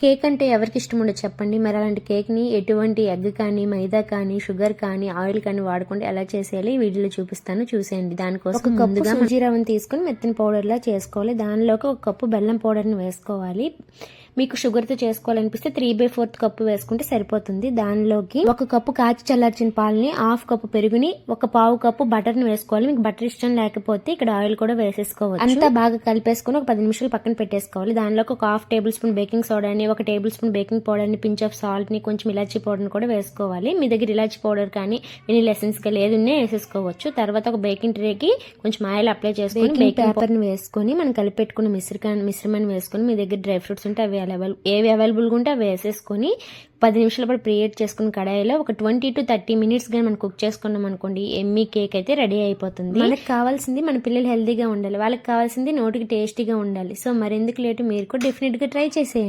Cake అంటే ఎవరికి ఇష్టం ఉండదు చెప్పండి. మరి అలాంటి కేక్ని ఎటువంటి ఎగ్ కానీ మైదా కానీ షుగర్ కానీ ఆయిల్ కానీ వాడకుండా ఎలా చేసేయాలి ఈ వీడియోలో చూపిస్తాను. చూసేయండి. దానికోసం ముందుగా సూజీ రవ్వను తీసుకొని మెత్తని పౌడర్లా చేసుకోవాలి. దానిలోకి ఒక కప్పు బెల్లం పౌడర్ని వేసుకోవాలి. మీకు షుగర్తో చేసుకోవాలనిపిస్తే త్రీ బై ఫోర్త్ కప్పు వేసుకుంటే సరిపోతుంది. దానిలోకి ఒక కప్పు కాచి చల్లార్చిన పాలని హాఫ్ కప్పు పెరుగుని ఒక పావు కప్పు బటర్ని వేసుకోవాలి. మీకు బటర్ ఇష్టం లేకపోతే ఇక్కడ ఆయిల్ కూడా వేసేసుకోవచ్చు. అంతా బాగా కలిపేసుకొని ఒక పది నిమిషాలు పక్కన పెట్టేసుకోవాలి. దానిలోకి ఒక హాఫ్ టేబుల్ స్పూన్ బేకింగ్ సోడాని ఒక టేబుల్ స్పూన్ బేకింగ్ పౌడర్ని పించ్ ఆఫ్ సాల్ట్ని కొంచెం ఇలాచీ పౌడర్ని కూడా వేసుకోవాలి. మీ దగ్గర ఇలాచీ పౌడర్ కానీ వెనీల్ ఎసెన్స్ కానీ ఏదున్నే వేసేసుకోవచ్చు. తర్వాత ఒక బేకింగ్ ట్రేకి కొంచెం ఆయిల్ అప్లై చేసుకొని బేకింగ్ పేపర్ని వేసుకొని మనం కలిపెట్టుకున్న మిశ్రకా మిశ్రమాన్ని వేసుకొని మీ దగ్గర డ్రై ఫ్రూట్స్ ఉంటే అవి అవైలబుల్ ఏవి అవైలబుల్గా ఉంటే అవి వేసేసుకొని పది నిమిషాల పాటు ప్రియేట్ చేసుకుని కడాయిలో ఒక ట్వంటీ టు థర్టీ మినిట్స్ కానీ మనం కుక్ చేసుకున్నాం అనుకోండి ఎమ్మీ కేక్ అయితే రెడీ అయిపోతుంది. మనకు కావాల్సింది మన పిల్లలు హెల్తీగా ఉండాలి వాళ్ళకి కావాల్సింది నోటికి టేస్టీగా ఉండాలి. సో మరెందుకు లేటు మీరు కూడా డెఫినెట్గా ట్రై చేసేయండి.